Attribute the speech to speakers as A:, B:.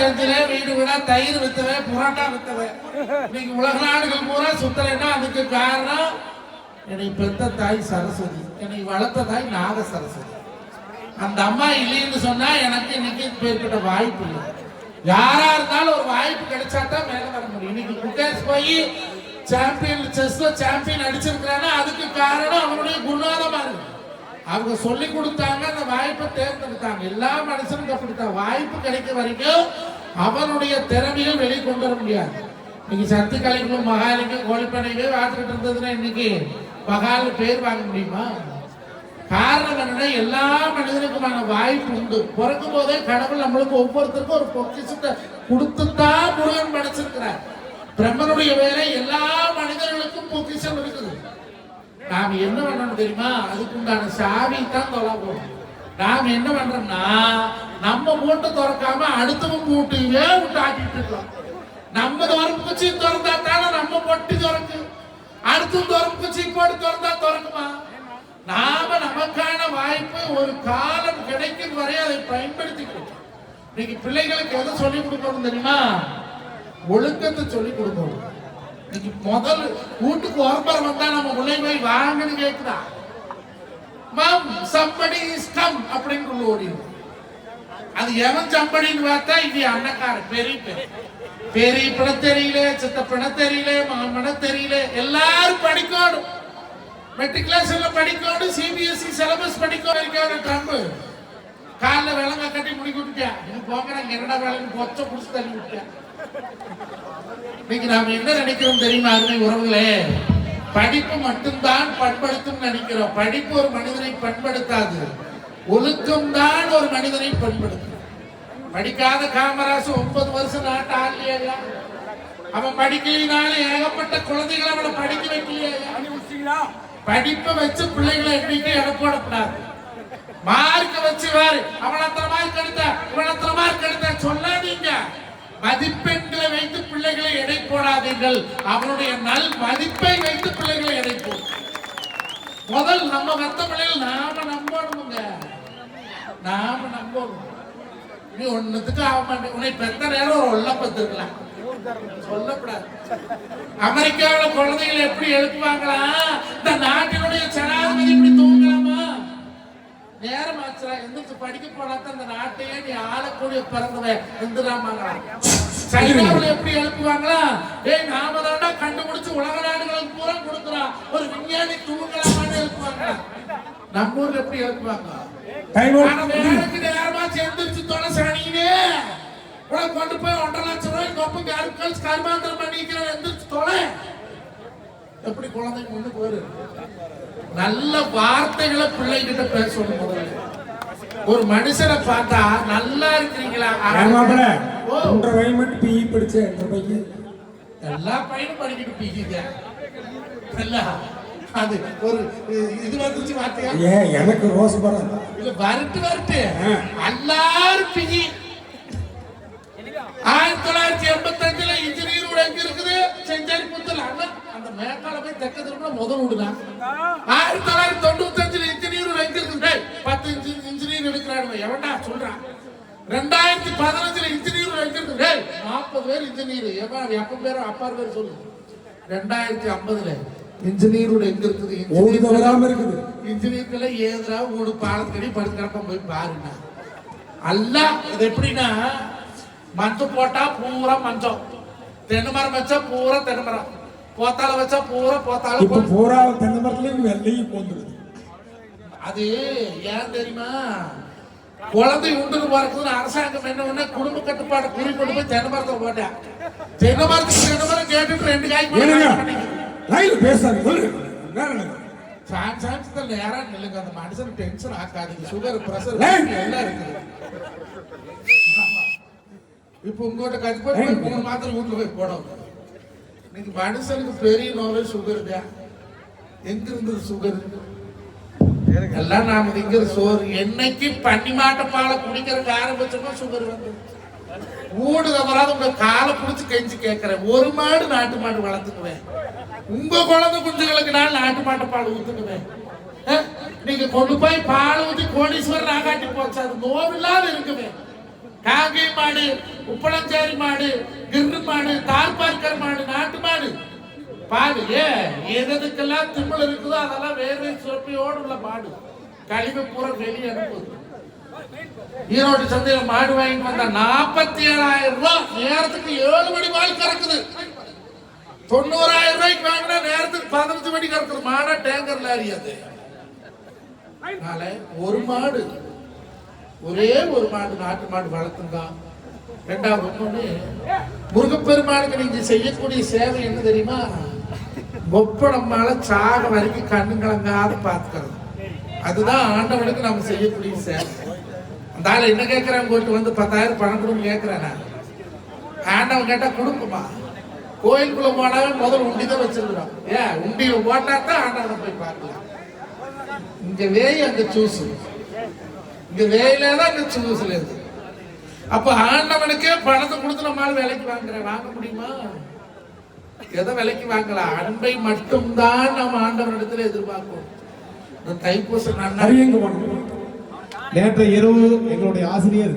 A: ரெண்டாயிரத்தி வீடு விட தயிர் வித்தவே புரோட்டா வித்தவே. இன்னைக்கு உலக நாடுகள் பூரா சுத்தலைன்னா அதுக்கு காரணம்? என்னை பெத்த தாய் சரஸ்வதி. என்னை வளர்த்த தாய் நாக சரஸ்வதி. அந்த அம்மா இல்லைன்னு சொன்னா எனக்கு இன்னைக்கு பேர்கிட்ட வாய்ப்பு இல்லை. யாரா இருந்தாலும் ஒரு வாய்ப்பு கிடைச்சா தான் மேல வர முடியும். இன்னைக்கு குட்டேஸ் போய் சாம்பியன் செஸ்ல சாம்பியன் அடிச்சிருக்கிறான்னா அதுக்கு காரணம் அவனுடைய குணம். அவங்க சொல்லி கொடுத்தாங்க அந்த வாய்ப்பை தேர்ந்தெடுத்தாங்க. எல்லா மனுஷனுக்கு அப்படித்தான் வாய்ப்பு கிடைக்க வரைக்கும் அவனுடைய திறமையை வெளிக்கொண்டு வர முடியாது. இன்னைக்கு சத்து கலைக்கும் மகாலிக்கும் கோழிப்பனைவே பார்த்துக்கிட்டு இருந்ததுன்னா இன்னைக்கு மகால பேர் வாங்க முடியுமா? காரணம் என்னன்னா எல்லா மனிதனுக்குமான வாய்ப்பு உண்டு. பிறக்கும் போதே கடவுள் நம்மளுக்கு ஒவ்வொருத்தருக்கும் ஒரு பொக்கிசத்தை கொடுத்துத்தான் முருகன் படைச்சிருக்கிறார். பிரம்மனுடைய வேலை எல்லா மனிதர்களுக்கும் பொக்கிஷம் இருக்குது. நாம் என்ன பண்ணணும் தெரியுமா? அதுக்குண்டான சாவி தான் தொலைவோம். நாம் என்ன பண்றோம்னா நம்ம மூட்டை திறக்காம அடுத்தவங்க மூட்டையே விட்டு ஆக்கிட்டு இருக்கோம். நம்ம திறப்பு குச்சி திறந்தா தானே நம்ம பொட்டி திறக்கு? அடுத்து திறப்பு குச்சி போட்டு திறந்தா திறக்குமா? நாம நமக்கான வாய்ப்பு ஒரு காலம் கிடைக்கும் வரை அதை பயன்படுத்திக்கணும். இன்னைக்கு பிள்ளைகளுக்கு எதை சொல்லிக் கொடுக்கணும் தெரியுமா? ஒழுக்கத்தை சொல்லிக் கொடுக்கணும். இது முதல் வீட்டுக்கு ஒருத்தர் வந்தா நம்ம உள்ளே போய் வாங்கன்னு கேட்கிறா மம் சம்படி இஷ்டம் அப்படின்னு உள்ள ஓடிடும் அது எவன் சம்படின்னு பார்த்தா இங்க அண்ணக்காரன் பெரிய பேர் பெரிய பிண தெரியல சித்த பிண தெரியல மாமன தெரியல எல்லாரும் படிக்கணும். மெட்ரிகுலேஷன்ல படிக்கணும் சிபிஎஸ்சி சிலபஸ் படிக்கணும் இருக்காரு ட்ரம்ப் காலில் விலங்க கட்டி முடி கொடுத்தியா இது போங்க நாங்க என்னடா வேலைன்னு பொச்ச புடிச்சு தள்ளி விட்டேன் இன்னைக்கு நாம என்ன நினைக்கிறோம் தெரியுமா அருமை உறவுகளே? படிப்பு மட்டும்தான் பண்படுத்தும் நினைக்கிறோம். படிப்பு ஒரு மனிதனை பண்படுத்தாது. ஒழுக்கம் தான் ஒரு மனிதனை பண்படுத்தும். படிக்காத காமராசு ஒன்பது வருஷம் நாட்டு ஆள்லையா அவன் படிக்கலினால ஏகப்பட்ட குழந்தைகளை அவனை படிக்க வைக்கலையா? படிப்பை வச்சு பிள்ளைகளை எண்ணிக்கை எடை போடக்கூடாது மார்க் வச்சு வேறு அவன் அத்தனை மார்க் எடுத்த இவன் அத்தனை மார்க் எடுத்த சொல்ல மதிப்பெண்களை வைத்து பிள்ளைகளை எடை போடாதீர்கள். அவனுடைய நல் மதிப்பை வைத்து பிள்ளைகளை எடை போடு முதல் நம்ம மத்த நாம நம்பணுங்க நாம நம்பணும். நீ ஒண்ணுத்துக்கு ஆக மாட்டேன். உன்னை பெத்த நேரம் ஒரு ஒல்ல பத்துக்கலாம். சொல்லக்கூடாது. அமெரிக்காவுல குழந்தைகளை எப்படி எழுப்புவாங்களா? இந்த நாட்டினுடைய ஜனாதிபதி இப்படி தூங்கலாமா? நேரம் ஆச்சுடா எந்திரிச்சு படிக்க போனாத்தான் அந்த நாட்டையே நீ ஆளக்கூடிய பிறந்தவன் எந்திராமாங்களா சைனாவுல எப்படி எழுப்புவாங்களா? ஏய் நாம தாண்டா கண்டுபிடிச்சு உலக நாடுகளுக்கு பூரா கொடுக்குறான் ஒரு விஞ்ஞானி தூங்கலாமான்னு எழுப்புவாங்களா? நம்ம ஊர்ல எப்படி எழுப்புவாங்க? வேலைக்கு நேரமா எந்திரிச்சு தொலை சாணினே உனக்கு கொண்டு போய் ஒன்றரை லட்சம் ரூபாய் கொப்பு கருக்கல் கருமாந்திரம் பண்ணிக்கிறேன் எந்திரிச்சு தொலை. எப்படி குழந்தைங்க கொண்டு போயிரு? நல்ல வார்த்தைகளை பிள்ளைகிட்ட பேசணும் முதல்ல. ஒரு மனுஷனை பார்த்தா நல்லா இருக்கிறீங்களா?
B: ஒன்றரை வயது மட்டும் பிஇ படிச்ச என்ற பையன்.
A: எல்லா பையனும் படிக்கிட்டு இல்ல அது ஒரு இது வந்துச்சு வார்த்தையா?
B: ஏன் எனக்கு ரோஸ் படம்
A: இல்ல. வரட்டு வரட்டு. எல்லாரும் பிஜி ஆயிரத்தி தொள்ளாயிரத்தி எண்பத்தி அஞ்சுல இன்ஜினியர் வீடு எங்க இருக்குது. செஞ்சாரி புத்தல் அண்ணா அந்த மேற்கால போய் தெக்க திரும்ப முதல் வீடுதான் ஆயிரத்தி தொள்ளாயிரத்தி தொண்ணூத்தி அஞ்சுல இன்ஜினியர் டேய், பத்து இன்ஜி- இன்ஜினியர் எடுக்கிறானு எவன்டா சொல்றான் ரெண்டாயிரத்தி பதினஞ்சுல இன்ஜினியர் டேய், நாற்பது பேர் இன்ஜினியர் எவன் எப்ப பேர் அப்பா பேர் சொல்லு. ரெண்டாயிரத்தி ஐம்பதுல இன்ஜினியர் வீடு எங்க இருக்குது? இன்ஜினியர்
B: தவறாம இருக்குது.
A: இன்ஜினியர்களை ஏதுரா ஒரு பாலத்துக்கடி படுத்து கிடப்ப போய் பாருங்க அல்ல இது எப்படின்னா மஞ்சள் போட்டா பூரா மஞ்சள் தென்னை மரம் வச்சா பூரா தென்னை மரம். போத்தால வச்சா பூரா போத்தால
B: இப்ப பூரா தென்னை மரத்துலயும் வெள்ளையும் போந்துருது
A: அது ஏன் தெரியுமா? குழந்தை உண்டுன்னு பிறக்குதுன்னு அரசாங்கம் என்ன பண்ண குடும்ப கட்டுப்பாடு குறி கொண்டு போய் தென்னை மரத்தை போட்டேன் தென்னை மரத்துக்கு தென்னை மரம் கேட்டுட்டு ரெண்டு காய்
B: பேசாது?
A: சான்ஸ் சான்ஸ் தான் நேரா நில்லுங்க? அந்த மனுஷன் டென்ஷன் ஆக்காதீங்க. Sugar pressure. எல்லாம் இருக்குது. இப்போ போய்
B: ஏய்.
A: மூணு மாத்திரை வீட்டுல போய் போடணும். இன்னைக்கு மனுஷனுக்கு பெரிய நோவே சுகர் தான். எங்க இருந்தது சுகர் எல்லாம் நாம திங்கிற சோறு. என்னைக்கு பன்னி மாட்ட பாலை குடிக்கிறதுக்கு ஆரம்பிச்சோமோ சுகர் வந்து. ஊடு தவறாத உங்க காலை பிடிச்சி கெஞ்சி கேட்கிறேன். ஒரு மாடு நாட்டு மாடு வளர்த்துக்குவேன். உங்க குழந்தை குஞ்சுகளுக்கு நான் நாட்டு மாட்டு பால் ஊத்துக்குவேன். நீங்க கொண்டு போய் பால் ஊத்தி கோடீஸ்வரர் ஆகாட்டி போச்சு. அது நோவில்லாத இருக்குவேன் காங்கை மாடு உப்பளஞ்சேரி மாடு கிர்ரு மாடு தார்பார்க்கர் மாடு நாட்டு மாடு. பாடு ஏ எதுக்கெல்லாம் திமிழ் இருக்குதோ அதெல்லாம் வேறு சுரப்பியோடு உள்ள மாடு. கழிவு பூரா வெளியே அனுப்புது. ஈரோடு சந்தையில் மாடு வாங்கிட்டு வந்தா நாற்பத்தி ஏழாயிரம் ரூபாய் நேரத்துக்கு ஏழு மணி பால் கறக்குது. தொண்ணூறாயிரம் ரூபாய்க்கு வாங்கினா நேரத்துக்கு பதினஞ்சு மணி கறக்குது. மாடா டேங்கர் லாரி அது. ஒரு மாடு. ஒரே ஒரு மாடு நாட்டு மாடு வளர்த்துங்க ரெண்டாவது ஒண்ணு முருகப்பெருமானுக்கு நீங்க செய்யக்கூடிய சேவை என்ன தெரியுமா? ஒப்படம்மால சாக வரைக்கும் கண்ணு கலங்காத பார்த்துக்கிறது. அதுதான் ஆண்டவனுக்கு நம்ம செய்யக்கூடிய சேவை. அந்த ஆள் என்ன கேட்கிறான் போட்டு வந்து பத்தாயிரம் பணம் கொடுன்னு கேட்கிறேன் நான் ஆண்டவன் கேட்டா கொடுக்குமா? கோயிலுக்குள்ள போனாவே முதல் உண்டி தான் வச்சிருக்கிறோம் ஏன்? உண்டியை போட்டா தான் ஆண்டவனை போய் பார்க்கலாம். இங்க வேய் அங்க சூசு. இங்க வேலைதான் இந்த அங்க இருக்கு. அப்ப ஆண்டவனுக்கே பணத்தை கொடுத்து நம்மளால விலைக்கு வாங்குறேன் வாங்க முடியுமா? எதை விலைக்கு வாங்கலாம் அன்பை மட்டும்தான் நம்ம ஆண்டவனிடத்துல எதிர்பார்க்கிறோம் தைப்பூசம் நன்னா
B: அரியங்க
C: நேற்று இரவு எங்களுடைய ஆசிரியர்